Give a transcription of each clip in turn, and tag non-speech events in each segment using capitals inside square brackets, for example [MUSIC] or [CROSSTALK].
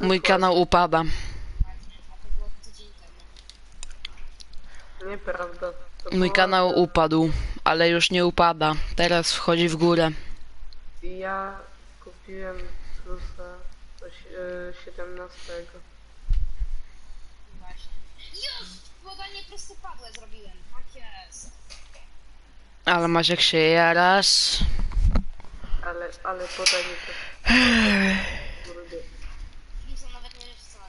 Mój kanał upada. A to było tydzień temu. Nieprawda. To Mój kanał upadł, ale już nie upada. Teraz wchodzi w górę. Ja kupiłem plusa do si- e, 17. Właśnie. Już! Podanie prostopadłe zrobiłem. Tak jest. Ale Maciek się jarasz. Ale, ale podanie to... [SIGHS] Kurde. Dużo nawet nie wcale.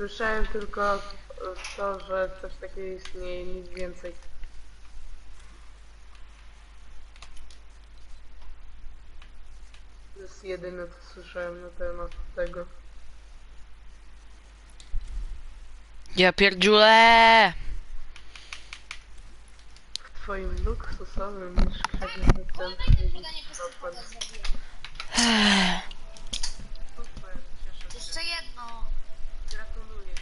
Słyszałem tylko to, że coś takiego istnieje, nic więcej. To jest jedyne co słyszałem na temat tego. Ja pierdziule! W twoim luksusowym mieszkaniu w Podanie, centrum zrobiłem. Super, cieszę się. Jeszcze jedno. Gratuluję.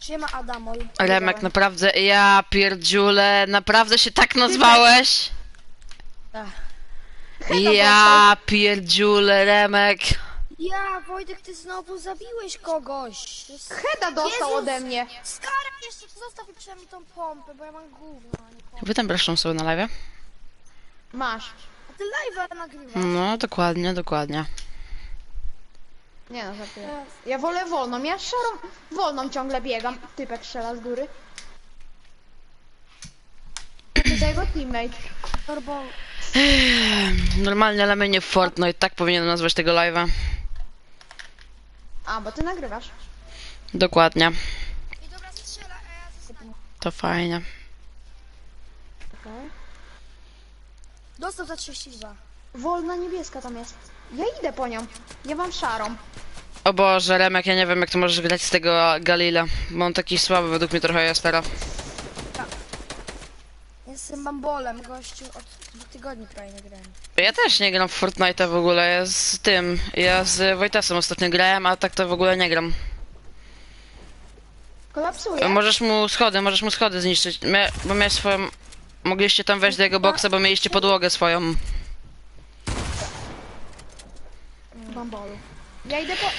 Siema Adamol. Remek, naprawdę, ja pierdziule, naprawdę się tak nazwałeś? Tak. Ja pierdziule, Remek. Ja, Wojtek, ty znowu zabiłeś kogoś. To jest... Heda dostał Jezus! ode mnie. Skarek jeszcze, zostaw mi przynajmniej tą pompę, bo ja mam gówno, a nie pompę. Wy tam breszczą sobie na live? Masz. A ty live'a nagrywasz. No, dokładnie, dokładnie. Nie no, żartuję. Ja wolę wolną, ja szarą, wolną ciągle biegam. Typek strzela z góry. To jego teammate. Torbo... Normalnie, ale mnie nie w Fortnite, tak powinienem nazwać tego live'a. A, bo ty nagrywasz. Dokładnie. I dobra, strzela, a ja zostanę. To fajnie. Okej. Dostał za 32. Wolna niebieska tam jest. Ja idę po nią. Ja mam szarą. O Boże, Remek, ja nie wiem jak ty możesz grać z tego Galila, bo on taki słaby według mnie trochę jest teraz. Jestem bambolem, gościu, od dwóch tygodni prawie nie grałem. Ja też nie gram w Fortnite'a w ogóle, ja z tym, ja z Wojtasem ostatnio grałem, a tak to w ogóle nie gram. Kolapsuje. Możesz mu schody, możesz mu schody zniszczyć, Mia, bo miałeś swoją... Mogliście tam wejść do jego boksa, bo mieliście podłogę swoją. Bambolu. Ja idę po...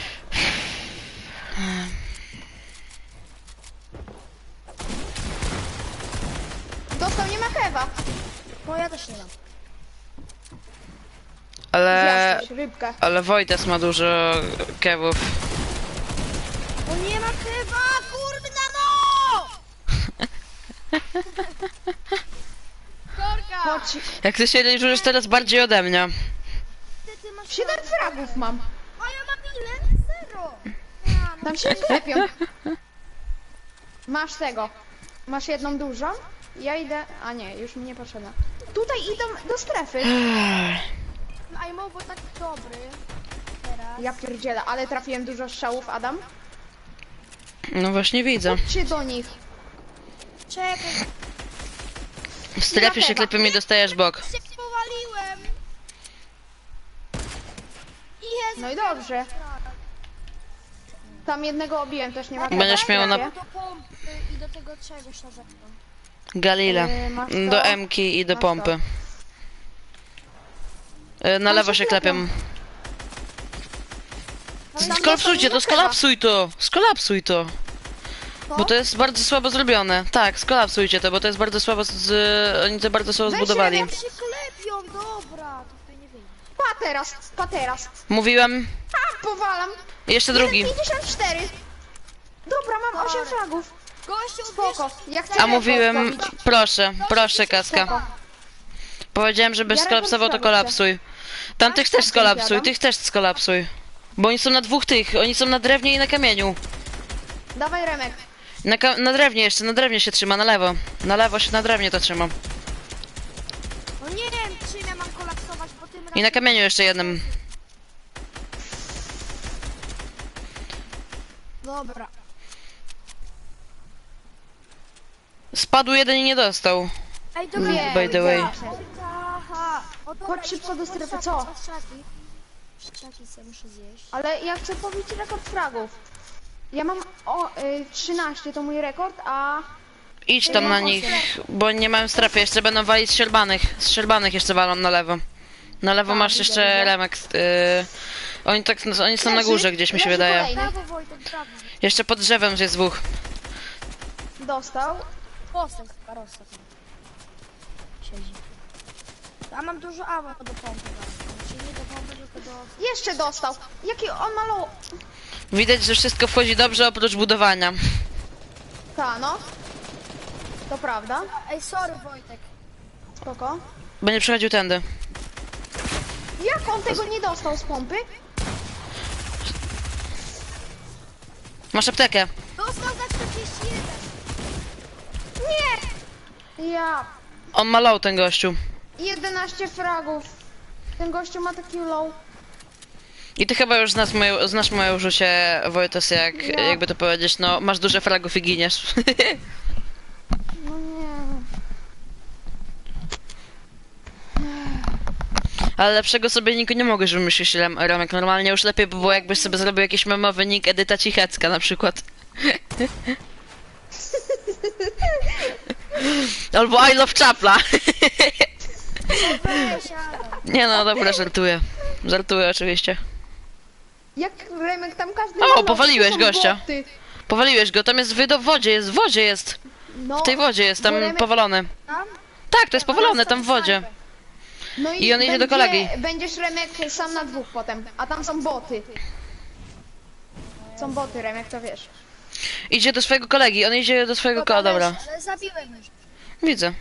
Dostał, nie ma kewa. No ja też nie mam. Ale... Zjadłeś rybkę. Ale Wojtas ma dużo kewów. No nie ma chyba, kurwa no! Korka! [LAUGHS] Chodź. Jak ty się liczysz teraz bardziej ode mnie. Siedem fragów mam. A ja mam ile? Zero! No Tam się klepią. Masz tego. Masz jedną dużą. Ja idę... A nie, już mi nie potrzebna. Tutaj idą do strefy. Over tak dobry. Teraz. Ja pierdzielę, ale trafiłem dużo strzałów, Adam. No właśnie widzę. Czy do nich? Czekaj, W strefie się klepiemy i dostajesz bok. się powaliłem! Jezu, No i dobrze. Tam jednego obiłem, też nie ma Będziesz miał na- do pompy i do tego czegoś na zewnątrz. Galila. Yy, masz to? Do Mki i do Masz pompy. Y, Na Tam lewo się się klepią. klepią. Tam Skolapsujcie to, skolapsuj to! Skolapsuj to! To? Bo to jest bardzo słabo zrobione. Tak, skolapsujcie to, bo to jest bardzo słabo z... Oni to bardzo słabo Weź zbudowali. Się klepią, dobra, to. Pa teraz, pa teraz. Mówiłem. A, powalam. Jeszcze drugi. 54. Dobra, mam 8 fragów. Gościu, Spoko. Ja chcę A mówiłem, pobić. proszę, proszę Kaska. Powiedziałem, żebyś Ja skolapsował, to rekord zrobię. kolapsuj. Tamtych Masz też tam skolapsuj, tych też skolapsuj. Bo oni są na dwóch tych, oni są na drewnie i na kamieniu. Dawaj Remek. Na, ka- na drewnie jeszcze, na drewnie się trzyma, na lewo. Na lewo się na drewnie to trzyma. No nie wiem, czym ja mam kolapsować, bo tym I na kamieniu jeszcze jednym. Dobra. Spadł jeden i nie dostał. Ej, dobra. Nie, by the way. Aha. O, dobra, Chodź szybko do strefy, co? chodź, Szaki, Szaki sobie muszę zjeść. Ale ja chcę pobić rekord fragów. Ja mam o, y, 13, to mój rekord, a Idź tam na nich, bo nie mają strefy, jeszcze będą walić z strzelbanych. Z strzelbanych jeszcze walą na lewo. Na lewo Tak, masz widzę, jeszcze widzę. Remek. Yy, oni tak, oni są na Leży, górze gdzieś mi się leży wydaje. kolejny. Brawo Wojtek, brawo. Jeszcze pod drzewem jest dwóch. Dostał. Postęp, karosa tam. Siedzi. A mam dużo awa do pompy. właśnie. Czyli nie do pompy, tylko do... Jeszcze dostał. Jaki on ma low... Widać, że wszystko wchodzi dobrze oprócz budowania. Ta, no. To prawda. Ej, sorry Wojtek. Spoko. Będzie przechodził tędy. Jak on tego nie dostał z pompy? Masz aptekę. Dostał za 41. Nie! Ja... On ma low ten gościu. 11 fragów. Ten gościu ma taki low. I ty chyba już znasz moje, znasz moje uczucie, Wojtas, jak, Ja. jakby to powiedzieć, no masz dużo fragów i giniesz. [LAUGHS] No nie. Ale lepszego sobie niku nie mogłeś wymyślić, Ram- Ramek. Normalnie już lepiej by było, jakbyś sobie zrobił jakiś memowy nick Edyta Cichecka na przykład. [LAUGHS] Albo I love Chapla. [LAUGHS] Nie no, dobra, żartuję. Żartuję oczywiście. Jak Remek tam każdy O, powaliłeś gościa. boty. Powaliłeś go, tam jest wydo w wodzie, jest w wodzie jest. No, W tej wodzie jest, tam powalony. Tam? Tak, to jest powalone, tam w wodzie. No i on idzie do kolegi. Będziesz Remek sam na dwóch potem, a tam są boty. Są boty, Remek, to wiesz. Idzie do swojego kolegi, on idzie do swojego koła, dobra. Ale zabiłem już. Widzę.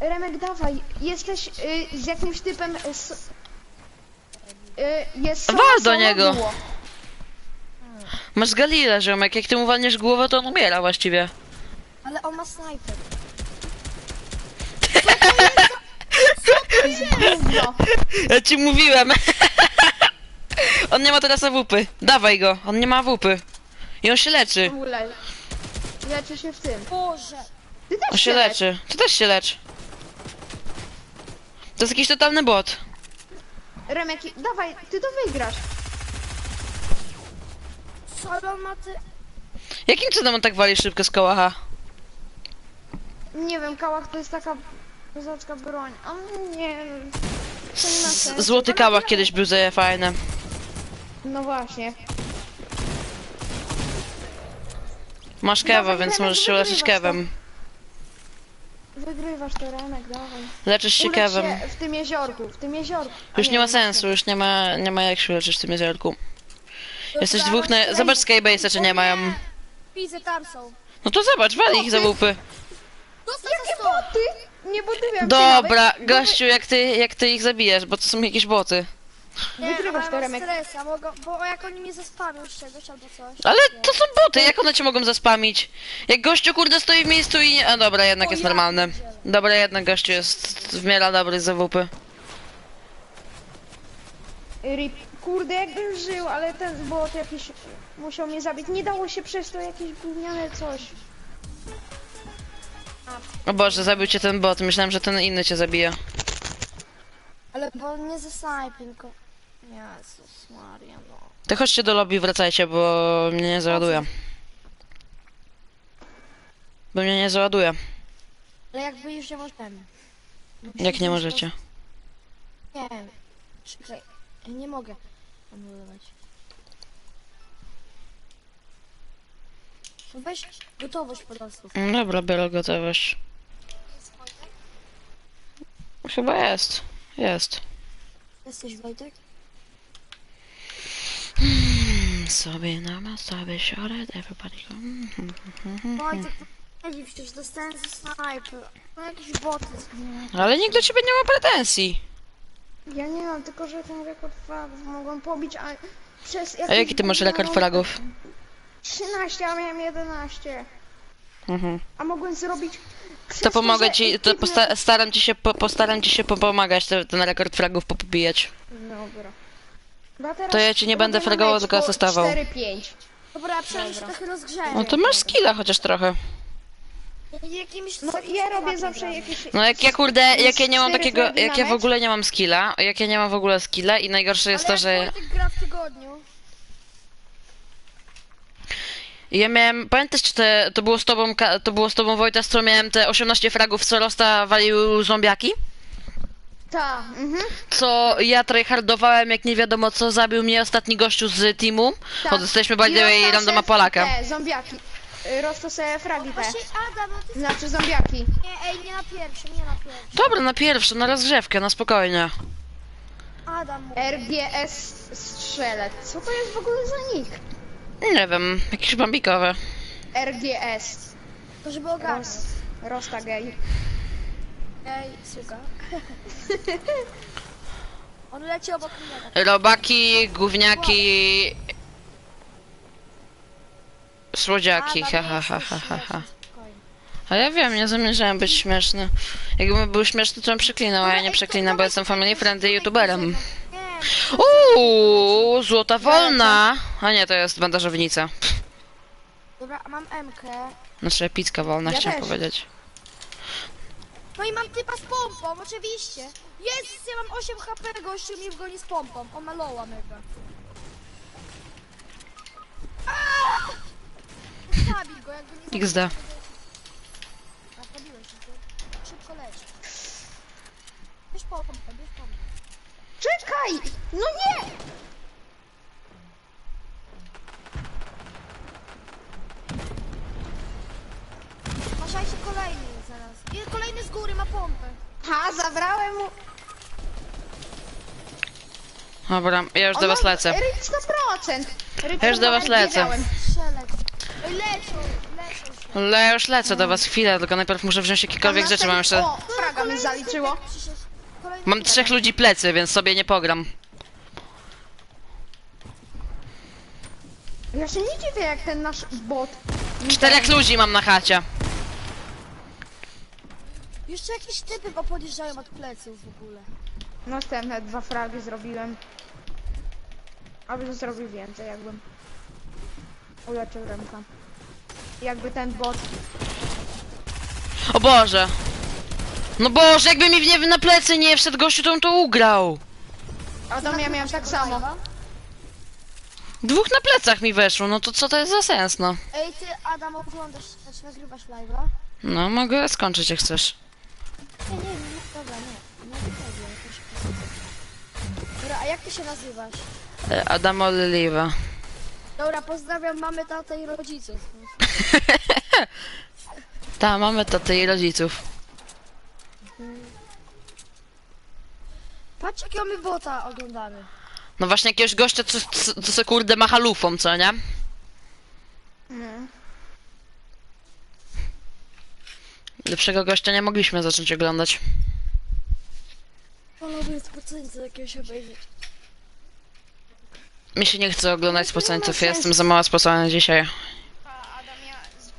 Remek, dawaj, jesteś y, z jakimś typem... y, S, y, jest Wal solo- do solo niego. duo. Masz Galilę, ziomek, jak ty mu walniesz głowę, to on umiera właściwie. Ale on ma snajper. Gówno. Ja ci mówiłem. [LAUGHS] on nie ma teraz AWP. Dawaj go, on nie ma AWP. I on się leczy. Leczy się w tym. Boże. Ty też On się lecz. leczy. Ty też się lecz. To jest jakiś totalny bot. Remek, dawaj, ty to wygrasz. Solo ma ty... Jakim cudem on tak wali szybko z kołacha? Nie wiem, kałach to jest taka kozacka broń. A nie... To nie ma sensu. Złoty na- kiedyś był za fajny. No właśnie. Masz kewa, Dawaj, więc Remek, możesz się leczyć to. kewem. Wygrywasz to, Remek, dawaj. Leczysz się Ulecz kewem. się w tym jeziorku, w tym jeziorku. A Już nie ma sensu, już nie ma, nie ma jak się leczyć w tym jeziorku. Jesteś dwóch na... Zobacz Skybase'a, czy nie mają. Widzę, tam są. No to zobacz, wali ich za łupy. Dostał Jakie za 100. boty? Nie buduję Dobra, gościu, jak ty, jak ty ich zabijesz, bo to są jakieś boty. Wygrywasz ale to, mam Remek. stres, ja mogę, bo jak oni mnie zaspamią z czegoś albo coś. Ale to są boty, jak one cię mogą zaspamić? Jak gościu kurde stoi w miejscu i... A dobra, jednak O, jest ja normalny. pierdzielę. Dobra, jednak gościu jest w miarę dobry z zawupy. Rip. Kurde, jakbym żył, ale ten bot jakiś musiał mnie zabić. Nie dało się przez to jakieś gówniane coś. O Boże, zabił cię ten bot, myślałem, że ten inny cię zabije. Ale bo nie ze snajpy, tylko... Jezus Maria, no. To chodźcie do lobby, wracajcie, bo mnie nie załaduje. Bo mnie nie załaduje. Ale jakby już nie możemy. Jak nie możecie? Nie wiem. Czekaj, nie mogę anulować. Weź gotowość po prostu. Mm, Dobra, biorę gotowość. Chyba jest. Jest. Jesteś Wojtek? Sobie nama, sobie siorę, everybody go. Mm. Wojtek, nie że dostałem ze snajpy. No jakieś boty. Ale nikt do ciebie nie ma pretensji. Ja nie mam, tylko że ten rekord fragów mogłem pobić, a przez A jaki ty masz rekord fragów? 13, a miałem 11. Mhm. A mogłem zrobić... To pomogę że ci, to posta staram ci się, po postaram ci się popomagać, te- ten rekord fragów popijać. Dobra. No teraz To ja ci nie będę fragował, tylko asystował. 4-5. Dobra, ja przynajmniej się trochę rozgrzałem. No to masz skilla chociaż trochę. Jakimiś No ja robię zawsze jakieś... No jak ja kurde, jak ja nie mam Cztery takiego, fragi na jak ja w mecz? ogóle nie mam skilla, jak ja nie mam w ogóle skilla i najgorsze jest to, że Wojtek gra w tygodniu. Ja miałem, pamiętasz czy te, to było z tobą, Ka- to było z tobą Wojtas, co miałem te 18 fragów, co Rosta walił zombiaki? Ta, mhm. Co ja tryhardowałem, jak nie wiadomo co, zabił mnie ostatni gościu z teamu. Tak. Bo dostaliśmy by I the way randoma Polaka. Te, zombiaki. Y, Rozto sobie fragi te. Właśnie Adam, no ty... Znaczy zombiaki. Nie, ej, nie na pierwszym, nie na pierwszym. Dobra, na pierwszy, na rozgrzewkę, na spokojnie. Adam. RGS strzelec. Co to jest w ogóle za nick? Nie wiem, jakieś bambikowe. RGS. To żeby ogarnąć. Roz, Rosta gay. Ej, suka. [LAUGHS] On leci obok mnie. Robaki, gówniaki... Słodziaki, ha ha ha ha ha ha. A ja wiem, nie zamierzałem być śmieszny. Jakbym był śmieszny, to bym przeklinał, a ja nie przeklinam, bo jestem family friendly youtuberem. Uuu, złota wolna! A nie, to jest bandażownica. dobra, a mam MK. Znaczy epicka wolna, Ja chciałem też. powiedzieć. No i mam typa z pompą, oczywiście. Jest, ja mam 8 HP, gościu mnie wgoni z pompą. On ma loła mega. [LAUGHS] Zabij go, jakby nie XD. zabił. A, pobiłeś go. Szybko leć. Bierz pompę, bierz pompę. Czekaj! No nie! Maszajcie kolejny zaraz. I kolejny z góry ma pompę. Ha, zabrałem mu. Dobra, ja już do was lecę. Ryk 100%. Ryk Ja już do was 100% lecę. lecą, lecą się. Ale ja już lecę do was chwilę, tylko najpierw muszę wziąć jakiekolwiek rzeczy, mam jeszcze... O, fraga mi zaliczyło. Kolejny Mam trzech ludzi plecy, więc sobie nie pogram. Ja się nie dziwię jak ten nasz bot. Czterech ludzi mam na chacie. Jeszcze jakieś typy go podjeżdżają od pleców w ogóle. Następne dwa fragi zrobiłem. Abym zrobił więcej, jakbym uleczył rękę. Jakby ten bot. O Boże! No Boże, jakby mi w nie na plecy nie wszedł gościu, to on to ugrał. Adam ja miałem tak samo. Dwóch na plecach mi weszło, no to co to jest za sens, no? Ej, ty Adam oglądasz, znaczy nagrywasz live'a? No, mogę skończyć jak chcesz. Nie, nie, nie, dobra, nie. Nie wychodzi, ale to się Dobra, a jak ty się nazywasz? E, Adam Oliwa. Dobra, pozdrawiam mamy, tatę i rodziców. [LAUGHS] Ta, mamy tatę i rodziców. Patrz jakiego my bota oglądamy. No właśnie jakiegoś gościa, co, co, co se kurde macha lufą, co nie? Nie. Lepszego gościa nie mogliśmy zacząć oglądać. Wolałbym spoceńca jakiegoś obejrzeć. Mi się nie chce oglądać spoceńców, ja jestem za mała spocona dzisiaj.